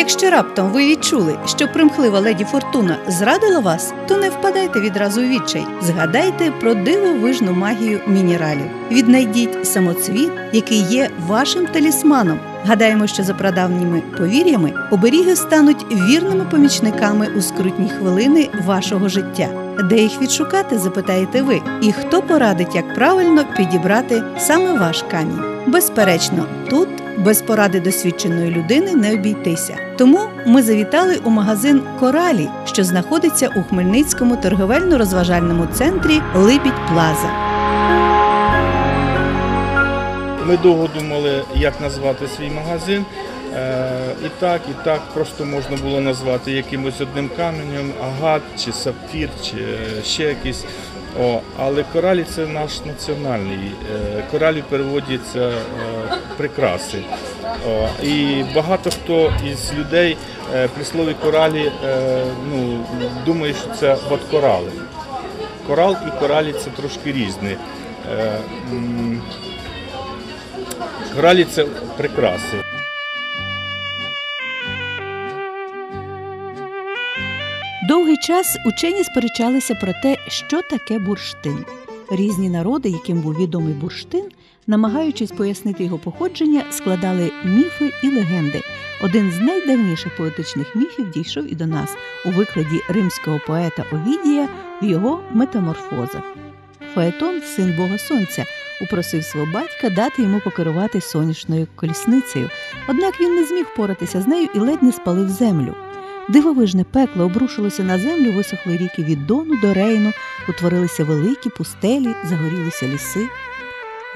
Якщо раптом ви відчули, що примхлива леді Фортуна зрадила вас, то не впадайте відразу у відчай. Згадайте про дивовижну магію мінералів. Віднайдіть самоцвіт, який є вашим талісманом. Гадаємо, що за прадавніми повір'ями оберіги стануть вірними помічниками у скрутні хвилини вашого життя. Де їх відшукати, запитаєте ви, і хто порадить, як правильно підібрати саме ваш камінь? Безперечно, тут без поради досвідченої людини не обійтися. Тому ми завітали у магазин Коралі, що знаходиться у Хмельницькому торговельно-розважальному центрі Либідь Плаза. Ми довго думали, як назвати свій магазин. Е, І так, і так просто можна було назвати якимось одним каменем, агат чи сапфір, чи е, ще якийсь. О, але коралі це наш національний. Е, Коралі переводяться е, прикраси. О, і багато хто із людей е, при слові коралі ну, думає, що це от корали. Корал і коралі це трошки різні. Коралі це прикраси. Довгий час учені сперечалися про те, що таке бурштин. Різні народи, яким був відомий бурштин, намагаючись пояснити його походження, складали міфи і легенди. Один з найдавніших поетичних міфів дійшов і до нас у викладі римського поета Овідія в його метаморфозах. Фаетон, син Бога Сонця, упросив свого батька дати йому покерувати сонячною колісницею, однак він не зміг впоратися з нею і ледь не спалив землю. Дивовижне пекло обрушилося на землю, висохли ріки від Дону до Рейну, утворилися великі пустелі, загорілися ліси.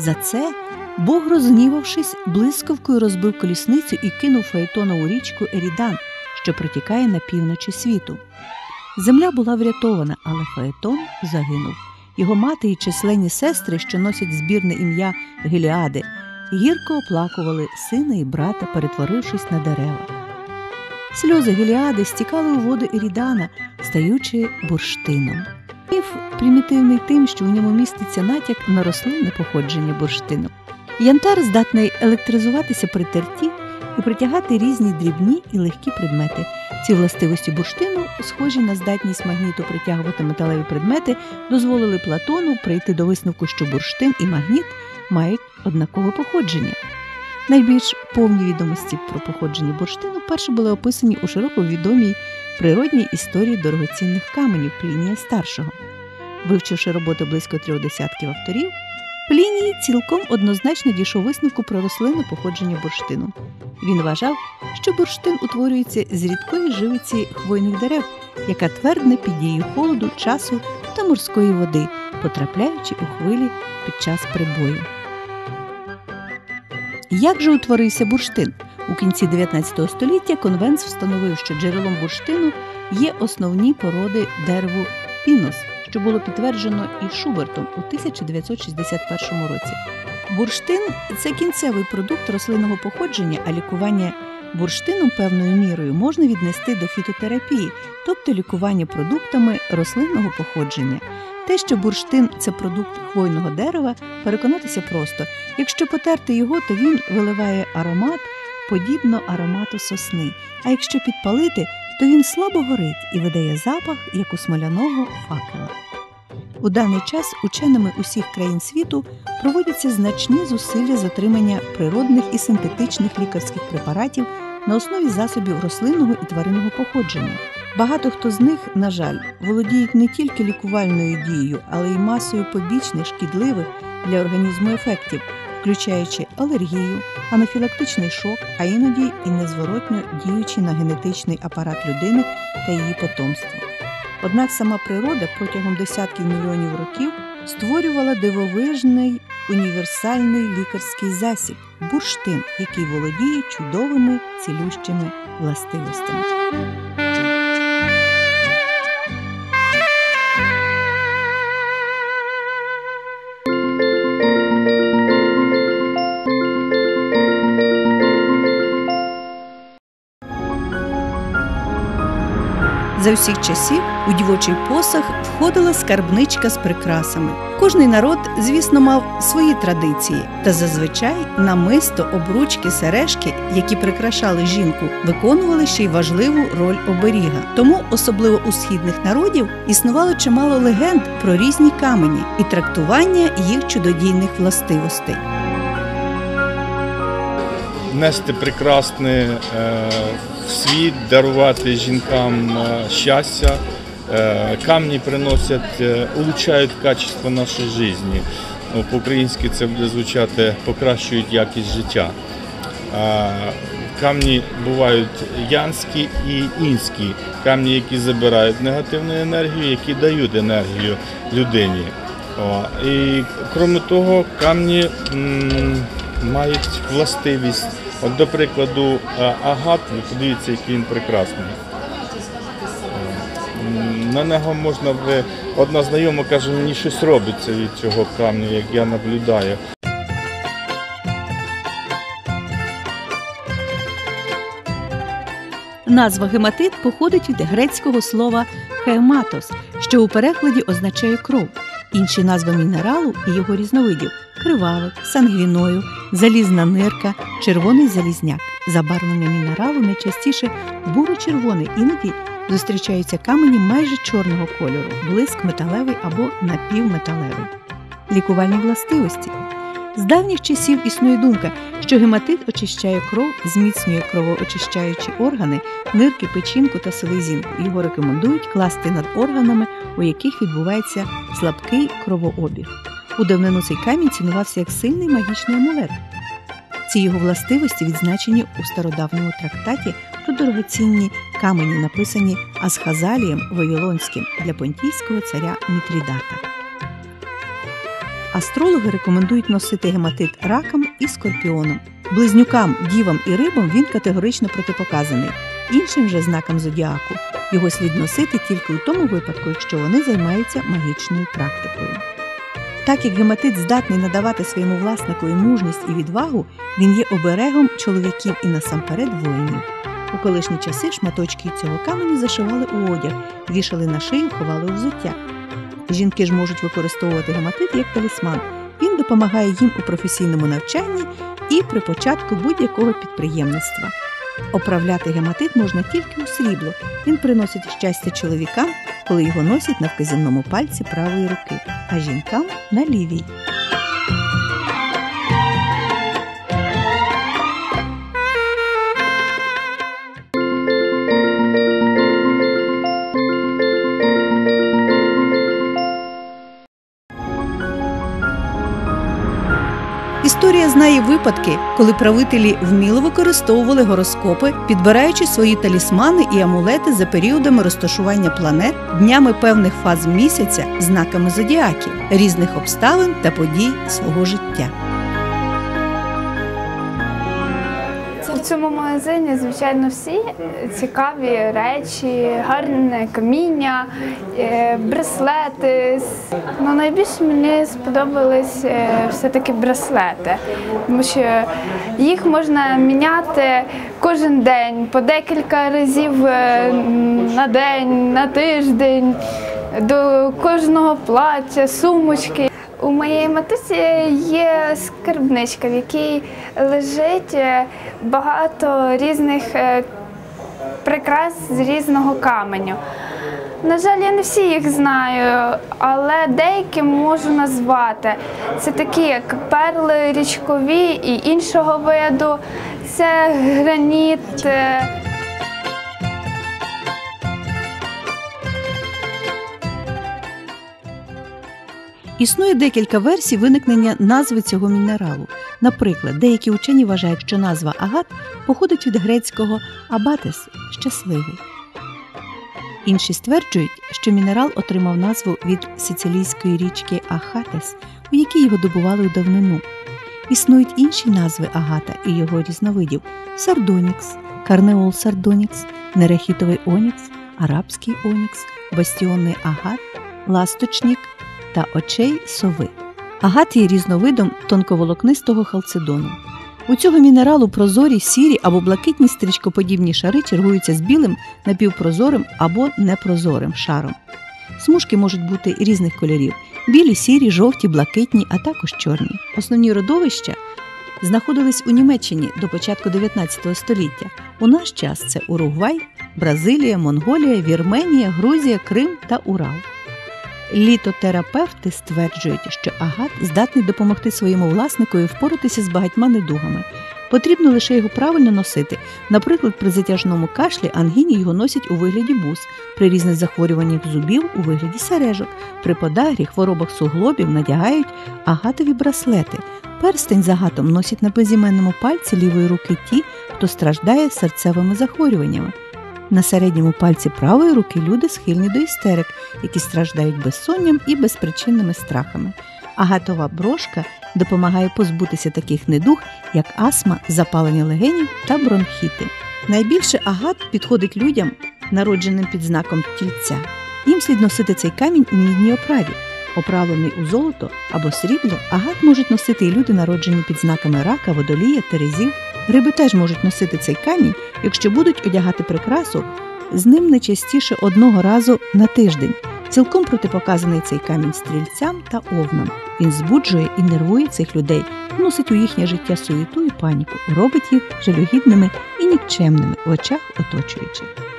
За це Бог, розгнівавшись, блискавкою розбив колісницю і кинув Фаетона у річку Ерідан, що протікає на півночі світу. Земля була врятована, але Фаетон загинув. Його мати і численні сестри, що носять збірне ім'я Геліади, гірко оплакували сина і брата, перетворившись на дерева. Сльози Геліади стікали у воду Ерідана, стаючи бурштином. Міф примітивний тим, що у ньому міститься натяк на рослинне походження бурштину. Янтар здатний електризуватися при терті і притягати різні дрібні і легкі предмети. Ці властивості бурштину, схожі на здатність магніту притягувати металеві предмети, дозволили Платону прийти до висновку, що бурштин і магніт мають однакове походження. Найбільш повні відомості про походження бурштину вперше були описані у широко відомій природній історії дорогоцінних каменів Плінія старшого. Вивчивши роботи близько трьох десятків авторів, Пліній цілком однозначно дійшов висновку про рослинне походження бурштину. Він вважав, що бурштин утворюється з рідкої живиці хвойних дерев, яка твердне під дією холоду, часу та морської води, потрапляючи у хвилі під час прибою. Як же утворився бурштин? У кінці 19 століття конвенс встановив, що джерелом бурштину є основні породи дереву пінос, що було підтверджено і Шубертом у 1961 році. Бурштин це кінцевий продукт рослинного походження, а лікування бурштином певною мірою можна віднести до фітотерапії, тобто лікування продуктами рослинного походження. Те, що бурштин це продукт хвойного дерева, переконатися просто. Якщо потерти його, то він виливає аромат, подібно аромату сосни. А якщо підпалити, то він слабо горить і видає запах, як у смоляного факела. У даний час ученими усіх країн світу проводяться значні зусилля з отримання природних і синтетичних лікарських препаратів на основі засобів рослинного і тваринного походження. Багато хто з них, на жаль, володіють не тільки лікувальною дією, але й масою побічних шкідливих для організму ефектів, включаючи алергію, анафілактичний шок, а іноді і незворотньо діючи на генетичний апарат людини та її потомство. Однак сама природа протягом десятків мільйонів років створювала дивовижний універсальний лікарський засіб бурштин, який володіє чудовими цілющими властивостями. За всіх часів у дівочий посаг входила скарбничка з прикрасами. Кожний народ, звісно, мав свої традиції, та зазвичай намисто, обручки, сережки, які прикрашали жінку, виконували ще й важливу роль оберіга. Тому, особливо у східних народів, існувало чимало легенд про різні камені і трактування їх чудодійних властивостей. Нести прекрасне в світ, дарувати жінкам е, щастя. Е, Камні приносять, е, улучшають качество нашої житті. Ну, По-українськи це буде звучати покращують якість життя. Камні бувають янські і інські. Камні, які забирають негативну енергію, які дають енергію людині. І крім того, камні мають властивість. От, до прикладу, е, агат, ви подивіться, який він прекрасний. На нього можна вже одна знайома каже, мені щось робиться від цього камня, як я наблюдаю. Назва гематит походить від грецького слова хематос, що у перекладі означає кров. Інші назви мінералу і його різновидів кривавик, сангвіною, залізна нирка, червоний залізняк. Забарвлення мінералу найчастіше буро-червоне, іноді зустрічаються камені майже чорного кольору, блиск металевий або напівметалевий. Лікувальні властивості. З давніх часів існує думка, що гематит очищає кров, зміцнює кровоочищаючі органи, нирки, печінку та селезінку. Його рекомендують класти над органами, у яких відбувається слабкий кровообіг. У давнину цей камінь цінувався як сильний магічний амулет. Ці його властивості відзначені у стародавньому трактаті про дорогоцінні камені, написані Асхазалієм Вавилонським для понтійського царя Мітрідата. Астрологи рекомендують носити гематит ракам і скорпіоном. Близнюкам, дівам і рибам він категорично протипоказаний. Іншим же знакам зодіаку його слід носити тільки у тому випадку, якщо вони займаються магічною практикою. Так як гематит здатний надавати своєму власнику і мужність і відвагу, він є оберегом чоловіків і насамперед воїнів. У колишні часи шматочки цього каменю зашивали у одяг, вішали на шию, ховали у взуття. Жінки ж можуть використовувати гематит як талісман. Він допомагає їм у професійному навчанні і при початку будь-якого підприємництва. Оправляти гематит можна тільки у срібло. Він приносить щастя чоловікам, коли його носять на вказівному пальці правої руки, а жінкам на лівій. Історія знає випадки, коли правителі вміло використовували гороскопи, підбираючи свої талісмани і амулети за періодами розташування планет, днями певних фаз місяця, знаками зодіаків, різних обставин та подій свого життя. Цьому магазині, звичайно, всі цікаві речі, гарне каміння, е, браслети. Ну, найбільше мені сподобались е, все-таки браслети, тому що їх можна міняти кожен день по декілька разів е, на день, на тиждень, до кожного плаття, сумочки. У моєї матусі є скарбничка, в якій лежить е, багато різних е, прикрас з різного каменю. На жаль, я не всі їх знаю, але деякі можу назвати. Це такі, як перли річкові і іншого виду, це граніт. Існує декілька версій виникнення назви цього мінералу. Наприклад, деякі учені вважають, що назва агат походить від грецького абатес щасливий. Інші стверджують, що мінерал отримав назву від сицилійської річки Ахатес, у якій його добували у давнину. Існують інші назви агата і його різновидів: сардонікс, карнеол сардонікс, нерехітовий онікс, арабський онікс, бастіонний агат, ласточник та очей сови. Агат є різновидом тонковолокнистого халцедону. У цього мінералу прозорі, сірі або блакитні стрічкоподібні шари чергуються з білим напівпрозорим або непрозорим шаром. Смужки можуть бути різних кольорів: білі, сірі, жовті, блакитні, а також чорні. Основні родовища знаходились у Німеччині до початку 19 століття. У наш час це Уругвай, Бразилія, Монголія, Вірменія, Грузія, Крим та Урал. Літотерапевти стверджують, що агат здатний допомогти своєму власникові впоратися з багатьма недугами. Потрібно лише його правильно носити. Наприклад, при затяжному кашлі ангіні його носять у вигляді бус, при різних захворюваннях зубів у вигляді сережок, при подагрі, хворобах суглобів надягають агатові браслети. Перстень з агатом носять на безіменному пальці лівої руки ті, хто страждає серцевими захворюваннями. На середньому пальці правої руки люди схильні до істерик, які страждають безсонням і безпричинними страхами. Агатова брошка допомагає позбутися таких недуг, як астма, запалення легенів та бронхіти. Найбільше агат підходить людям, народженим під знаком тільця. Їм слід носити цей камінь у мідній оправі. Оправлений у золото або срібло, агат можуть носити і люди, народжені під знаками рака, водолія, терезів. Риби теж можуть носити цей камінь, якщо будуть одягати прикрасу з ним не частіше одного разу на тиждень. Цілком протипоказаний цей камінь стрільцям та овнам. Він збуджує і нервує цих людей, вносить у їхнє життя суєту і паніку, робить їх жалюгідними і нікчемними в очах оточуючих.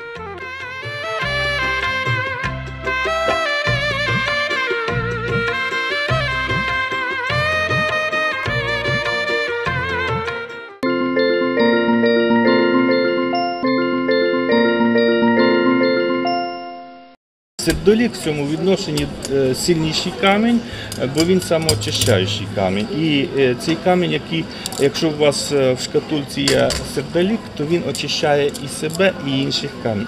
Сердолік в цьому відношенні е, сильніший камінь, е, бо він самоочищаючий камінь. І е, цей камінь, який, якщо у вас в шкатульці є сердолік, то він очищає і себе, і інших кам-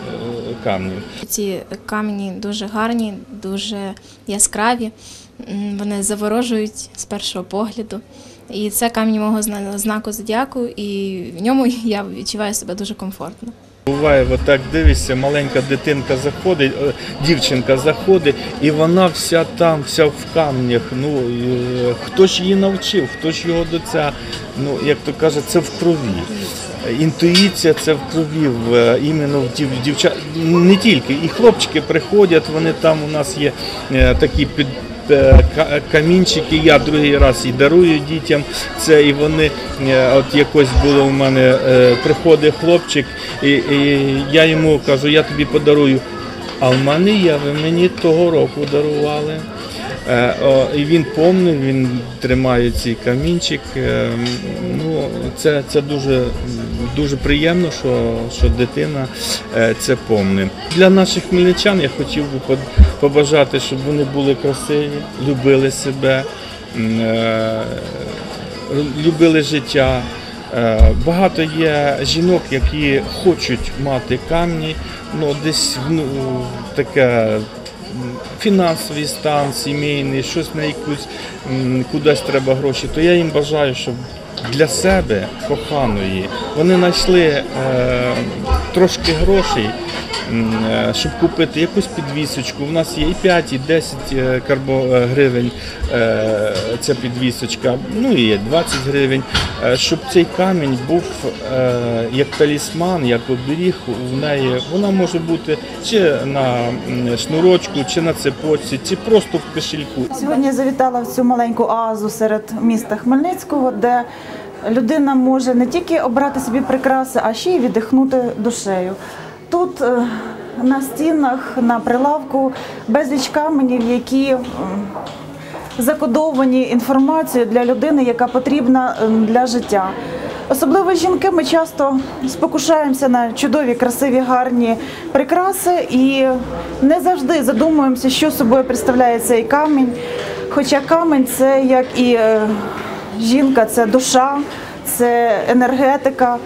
камнів. Ці камені дуже гарні, дуже яскраві. Вони заворожують з першого погляду. І це камінь мого знаку зодіаку, і в ньому я відчуваю себе дуже комфортно. Буває, отак дивишся, маленька дитинка заходить, е, дівчинка заходить, і вона вся там, вся в камнях. Ну е, хто ж її навчив, хто ж його до ця, ну як то каже, це в крові. Інтуїція це в крові, е, іменно в дів, дівчат, не тільки, і хлопчики приходять, вони там у нас є такі під. Е, ка- Камінчики, я другий раз і дарую дітям це, і вони е, от якось було у мене е, приходить хлопчик, і, і я йому кажу, я тобі подарую. А в мене є, ви мені того року дарували. І він помнив, він тримає цей камінчик. Ну, це, це дуже, дуже приємно, що, що дитина це помне. Для наших хмельничан я хотів би побажати, щоб вони були красиві, любили себе, е, любили життя. Е, Багато є жінок, які хочуть мати камні, ну десь ну, таке фінансовий стан, сімейний, щось на якусь кудись треба гроші. То я їм бажаю, щоб для себе коханої вони знайшли е, трошки грошей. Е, Щоб купити якусь підвісочку, у нас є і 5, і 10 е, карбо е, гривень ця підвісочка, ну і є 20 гривень, щоб цей камінь був як талісман, як оберіг у неї. Вона може бути чи на шнурочку, чи на цепочці, чи просто в кошельку. Сьогодні завітала в цю маленьку оазу серед міста Хмельницького, де людина може не тільки обрати собі прикраси, а ще й віддихнути душею. Тут е, на стінах, на прилавку безліч каменів, які закодовані інформацією для людини, яка потрібна ем, для життя. Особливо жінки, ми часто спокушаємося на чудові, красиві, гарні прикраси і не завжди задумуємося, що собою представляє цей камінь. Хоча камінь це як і е, жінка, це душа, це енергетика.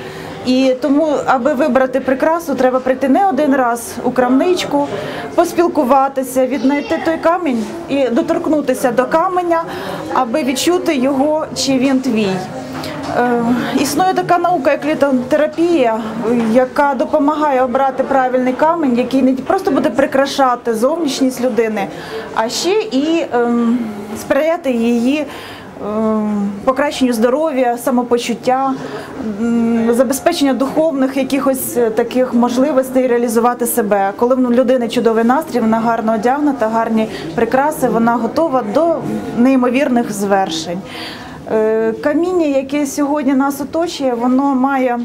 І тому, аби вибрати прикрасу, треба прийти не один раз у крамничку, поспілкуватися, віднайти той камінь і доторкнутися до каменя, аби відчути його, чи він твій. Е, Існує така наука, як літотерапія, яка допомагає обрати правильний камінь, який не просто буде прикрашати зовнішність людини, а ще і ем, сприяти її покращенню здоров'я, самопочуття, забезпечення духовних якихось е, таких можливостей реалізувати себе. Коли в людини чудовий настрій, вона гарно одягнута, гарні прикраси, вона готова до неймовірних звершень. Е, Каміння, яке сьогодні нас оточує, воно має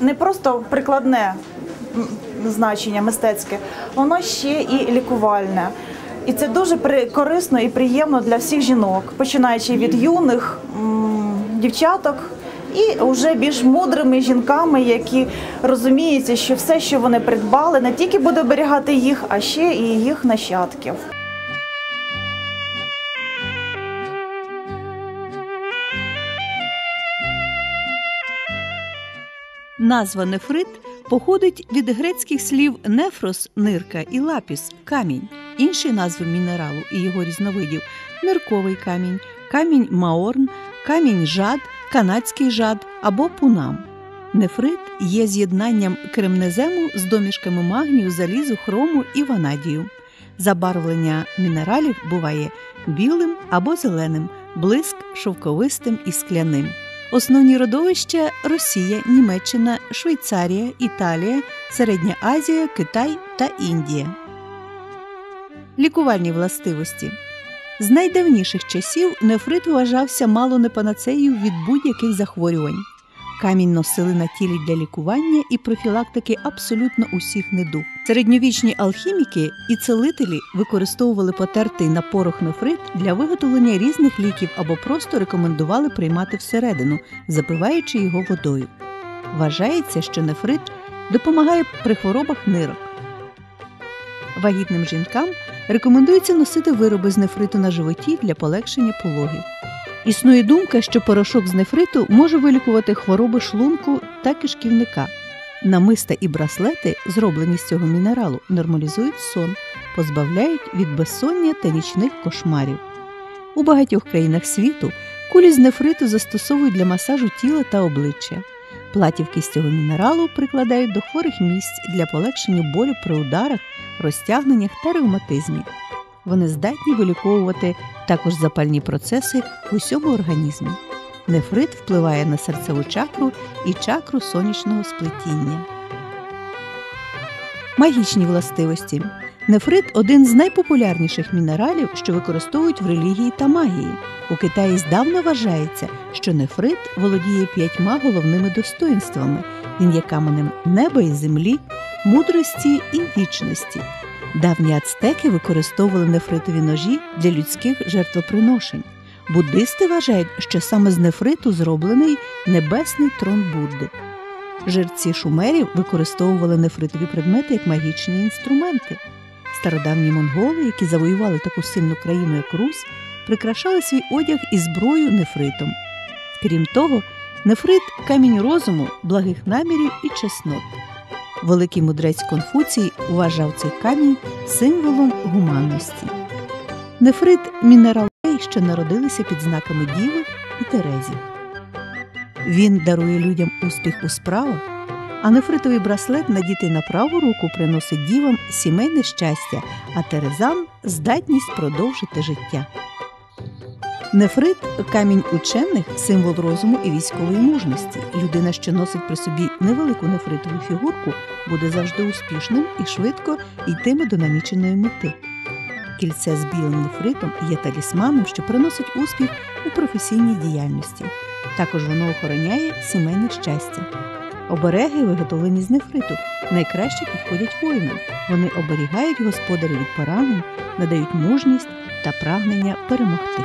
не просто прикладне значення мистецьке, воно ще і лікувальне. І це дуже корисно і приємно для всіх жінок, починаючи від юних дівчаток і вже більш мудрими жінками, які розуміють, що все, що вони придбали, не тільки буде оберігати їх, а ще і їх нащадків. Назва нефрит походить від грецьких слів нефрос нирка і лапіс камінь. Інші назви мінералу і його різновидів нирковий камінь, камінь маорн, камінь жад, канадський жад або пунам. Нефрит є з'єднанням кремнезему з домішками магнію, залізу, хрому і ванадію. Забарвлення мінералів буває білим або зеленим, блиск шовковистим і скляним. Основні родовища Росія, Німеччина, Швейцарія, Італія, Середня Азія, Китай та Індія. Лікувальні властивості. З найдавніших часів нефрит вважався мало не панацеєю від будь-яких захворювань. Камінь носили на тілі для лікування і профілактики абсолютно усіх недуг. Середньовічні алхіміки і целителі використовували потертий на порох нефрит для виготовлення різних ліків або просто рекомендували приймати всередину, запиваючи його водою. Вважається, що нефрит допомагає при хворобах нирок. Вагітним жінкам рекомендується носити вироби з нефриту на животі для полегшення пологів. Існує думка, що порошок з нефриту може вилікувати хвороби шлунку та кишківника. Намиста і браслети, зроблені з цього мінералу, нормалізують сон, позбавляють від безсоння та нічних кошмарів. У багатьох країнах світу кулі з нефриту застосовують для масажу тіла та обличчя. Платівки з цього мінералу прикладають до хворих місць для полегшення болю при ударах, розтягненнях та ревматизмі. Вони здатні виліковувати також запальні процеси в усьому організмі. Нефрит впливає на серцеву чакру і чакру сонячного сплетіння. Магічні властивості. Нефрит один з найпопулярніших мінералів, що використовують в релігії та магії. У Китаї здавна вважається, що нефрит володіє п'ятьма головними достоїнствами. Він є каменем неба і землі, мудрості і вічності. Давні ацтеки використовували нефритові ножі для людських жертвоприношень. Буддисти вважають, що саме з нефриту зроблений небесний трон Будди. Жерці шумерів використовували нефритові предмети як магічні інструменти. Стародавні монголи, які завоювали таку сильну країну, як Русь, прикрашали свій одяг і зброю нефритом. Крім того, нефрит камінь розуму, благих намірів і чеснот. Великий мудрець Конфуцій вважав цей камінь символом гуманності. Нефрит мінерал, що народилися під знаками Діви і Терезі. Він дарує людям успіх у справах, а нефритовий браслет надітий на праву руку приносить дівам сімейне щастя, а терезам здатність продовжити життя. Нефрит камінь учених, символ розуму і військової мужності. Людина, що носить при собі невелику нефритову фігурку, буде завжди успішним і швидко йтиме до наміченої мети. Кільце з білим нефритом є талісманом, що приносить успіх у професійній діяльності. Також воно охороняє сімейне щастя. Обереги, виготовлені з нефриту, найкраще підходять воїнам. Вони оберігають господаря від поранень, надають мужність та прагнення перемогти.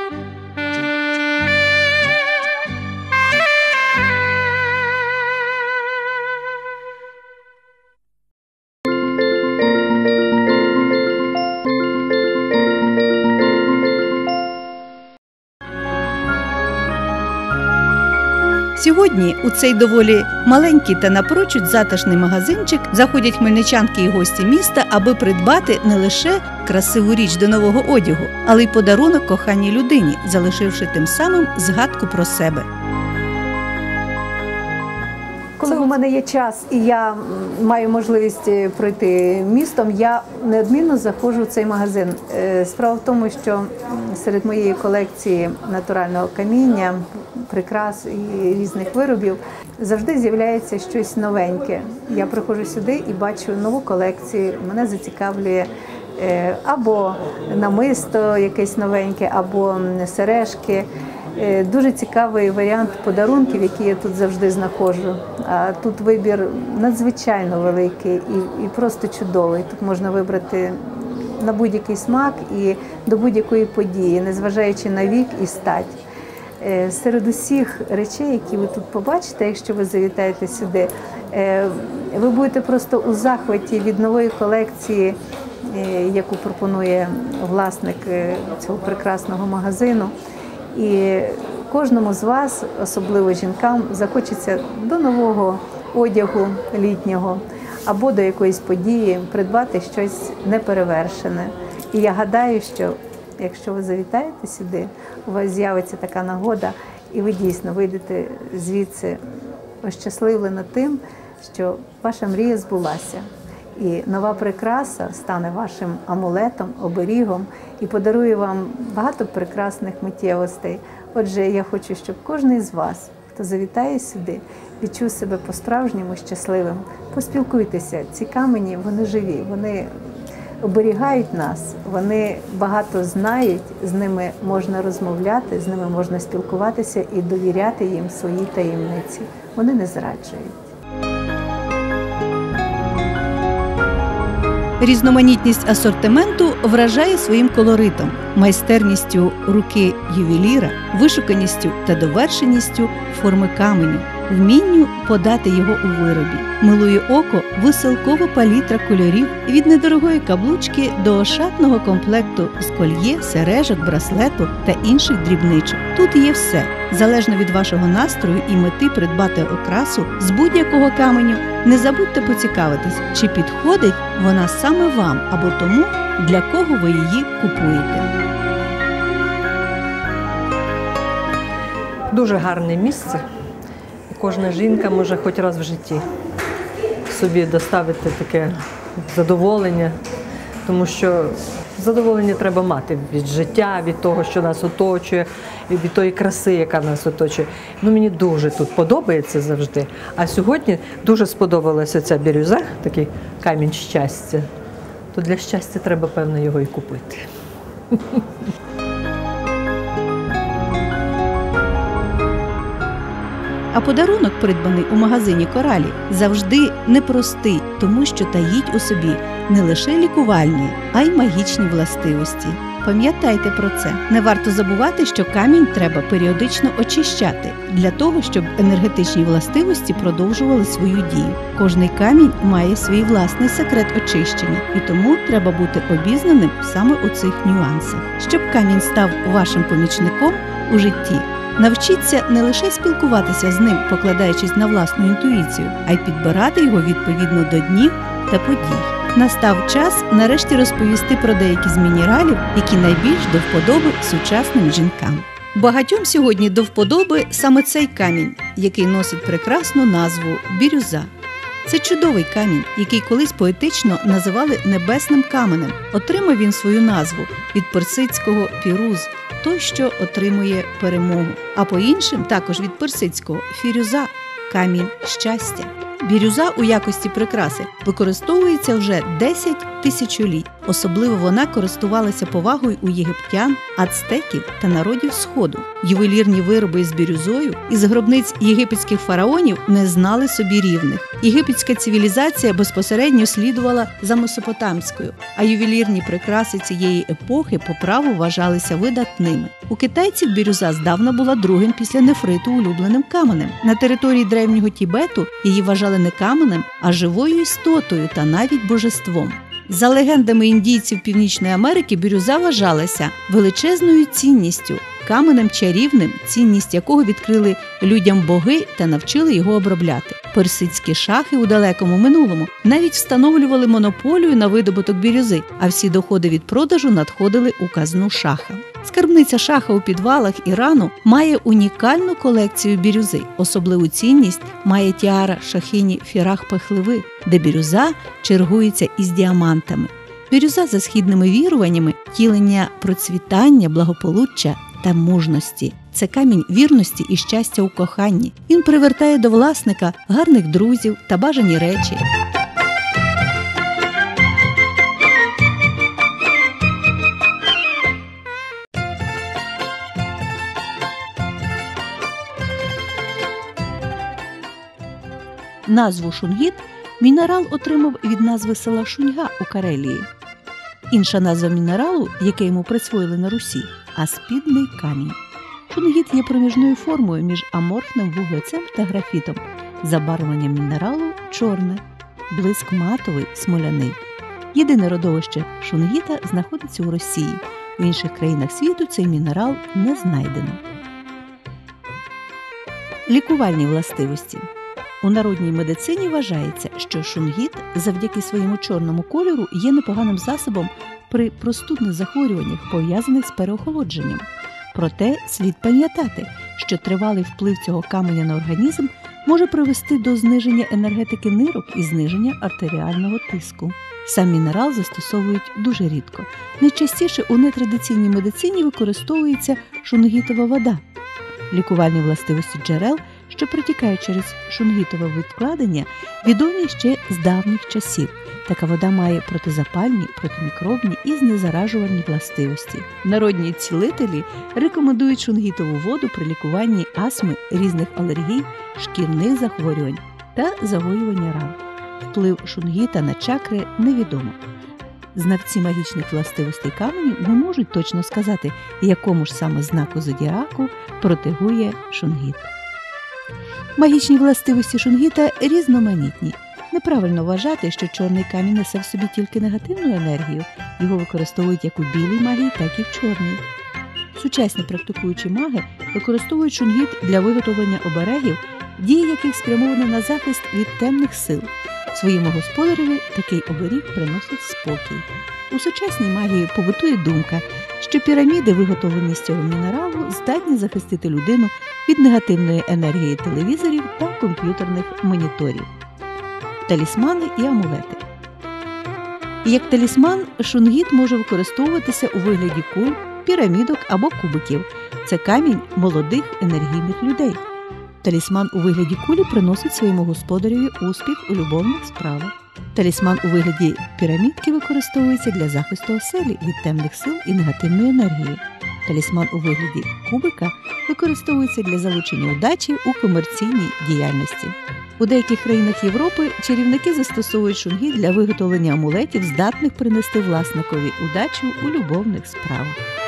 Сьогодні у цей доволі маленький та напрочуд затишний магазинчик заходять хмельничанки і гості міста, аби придбати не лише красиву річ до нового одягу, але й подарунок коханій людині, залишивши тим самим згадку про себе. Коли у мене є час і я маю можливість е, пройти містом, я неодмінно заходжу в цей магазин. Е, Справа в тому, що серед моєї колекції натурального каміння, прикрас і різних виробів завжди з'являється щось новеньке. Я приходжу сюди і бачу нову колекцію. Мене зацікавлює. е, Або намисто якесь новеньке, або сережки. Е, Дуже цікавий варіант подарунків, які я тут завжди знаходжу. А тут вибір надзвичайно великий і, і просто чудовий. Тут можна вибрати на будь-який смак і до будь-якої події, незважаючи на вік і стать. Е, Серед усіх речей, які ви тут побачите, якщо ви завітаєте сюди, е, ви будете просто у захваті від нової колекції, яку пропонує власник цього прекрасного магазину. І кожному з вас, особливо жінкам, захочеться до нового одягу літнього або до якоїсь події придбати щось неперевершене. І я гадаю, що якщо ви завітаєте сюди, у вас з'явиться така нагода, і ви дійсно вийдете звідси ощасливлена тим, що ваша мрія збулася. І нова прикраса стане вашим амулетом, оберігом і подарує вам багато прекрасних миттєвостей. Отже, я хочу, щоб кожен з вас, хто завітає сюди, відчув себе по-справжньому щасливим. Поспілкуйтеся, ці камені вони живі, вони оберігають нас, вони багато знають, з ними можна розмовляти, з ними можна спілкуватися і довіряти їм свої таємниці. Вони не зраджують. Різноманітність асортименту вражає своїм колоритом, майстерністю руки ювеліра, вишуканістю та довершеністю форми каменю, вмінню подати його у виробі. Милує око веселкова палітра кольорів від недорогої каблучки до ошатного комплекту з кольє, сережок, браслету та інших дрібничок. Тут є все, залежно від вашого настрою і мети придбати окрасу з будь-якого каменю. Не забудьте поцікавитись, чи підходить вона саме вам або тому, для кого ви її купуєте. Дуже гарне місце. Кожна жінка може хоч раз в житті собі доставити таке задоволення, тому що задоволення треба мати від життя, від того, що нас оточує, від, тої краси, яка нас оточує. Ну, мені дуже тут подобається завжди. А сьогодні дуже сподобалася ця бірюза, такий камінь щастя. То для щастя треба, певно, його і купити. А подарунок, придбаний у магазині Коралі, завжди непростий, тому що таїть у собі не лише лікувальні, а й магічні властивості. Пам'ятайте про це. Не варто забувати, що камінь треба періодично очищати для того, щоб енергетичні властивості продовжували свою дію. Кожний камінь має свій власний секрет очищення, і тому треба бути обізнаним саме у цих нюансах. Щоб камінь став вашим помічником у житті, Навчіться не лише спілкуватися з ним, покладаючись на власну інтуїцію, а й підбирати його відповідно до днів та подій. Настав час нарешті розповісти про деякі з мінералів, які найбільш до вподоби сучасним жінкам. Багатьом сьогодні до вподоби саме цей камінь, який носить прекрасну назву бірюза. Це чудовий камінь, який колись поетично називали небесним каменем. Отримав він свою назву від персидського піруз, той, що отримує перемогу. А по іншим також від персидського фірюза камінь щастя. Бірюза у якості прикраси використовується вже 10 тисячоліть. Особливо вона користувалася повагою у єгиптян, ацтеків та народів Сходу. Ювелірні вироби з бірюзою із гробниць єгипетських фараонів не знали собі рівних. Єгипетська цивілізація безпосередньо слідувала за месопотамською, а ювелірні прикраси цієї епохи по праву вважалися видатними. У китайців бірюза здавна була другим після нефриту улюбленим каменем. На території древнього Тібету її вважали не каменем, а живою істотою та навіть божеством. За легендами індійців Північної Америки, бірюза вважалася величезною цінністю, каменем чарівним, цінність якого відкрили людям боги та навчили його обробляти. персидські шахи у далекому минулому навіть встановлювали монополію на видобуток бірюзи, а всі доходи від продажу надходили у казну шаха. Скарбниця шаха у підвалах Ірану має унікальну колекцію бірюзи. Особливу цінність має тіара шахині Фірах Пехливи, де бірюза чергується із діамантами. Бірюза за східними віруваннями тілення процвітання, благополуччя та мужності. Це камінь вірності і щастя у коханні. Він привертає до власника гарних друзів та бажані речі. Назву шунгіт мінерал отримав від назви села Шуньга у Карелії. Інша назва мінералу, яке йому присвоїли на Русі аспідний камінь. Шунгіт є проміжною формою між аморфним вуглецем та графітом. Забарвлення мінералу чорне, блиск матовий, смоляний. Єдине родовище шунгіта знаходиться у Росії. В інших країнах світу цей мінерал не знайдено. Лікувальні властивості. У народній медицині вважається, що шунгіт завдяки своєму чорному кольору є непоганим засобом при простудних захворюваннях, пов'язаних з переохолодженням. Проте слід пам'ятати, що тривалий вплив цього каменя на організм може привести до зниження енергетики нирок і зниження артеріального тиску. Сам мінерал застосовують дуже рідко. Найчастіше у нетрадиційній медицині використовується шунгітова вода. Лікувальні властивості джерел, що протікають через шунгітове відкладення, відомі ще з давніх часів. Така вода має протизапальні, протимікробні і знезаражувальні властивості. Народні цілителі рекомендують шунгітову воду при лікуванні астми, різних алергій, шкірних захворювань та загоювання ран. Вплив шунгіта на чакри невідомо. Знавці магічних властивостей каменю не можуть точно сказати, якому ж саме знаку зодіаку протигує шунгіт. Магічні властивості шунгіта різноманітні. Неправильно вважати, що чорний камінь несе в собі тільки негативну енергію, його використовують як у білій магії, так і в чорній. Сучасні практикуючі маги використовують шунгіт для виготовлення оберегів, дії яких спрямовано на захист від темних сил. Своєму господареві такий оберіг приносить спокій. У сучасній магії побутує думка, що піраміди, виготовлені з цього мінералу, здатні захистити людину від негативної енергії телевізорів та комп'ютерних моніторів. Талісмани і амулети. Як талісман, шунгіт може використовуватися у вигляді куль, пірамідок або кубиків. Це камінь молодих енергійних людей. Талісман у вигляді кулі приносить своєму господареві успіх у любовних справах. Талісман у вигляді пірамідки використовується для захисту оселі від темних сил і негативної енергії. Талісман у вигляді кубика використовується для залучення удачі у комерційній діяльності. У деяких країнах Європи чарівники застосовують шунги для виготовлення амулетів, здатних принести власникові удачу у любовних справах.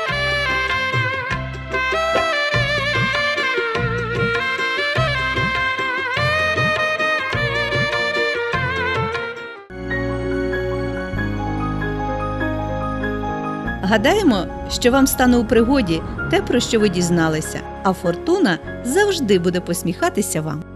Гадаємо, що вам стане у пригоді те, про що ви дізналися, а фортуна завжди буде посміхатися вам.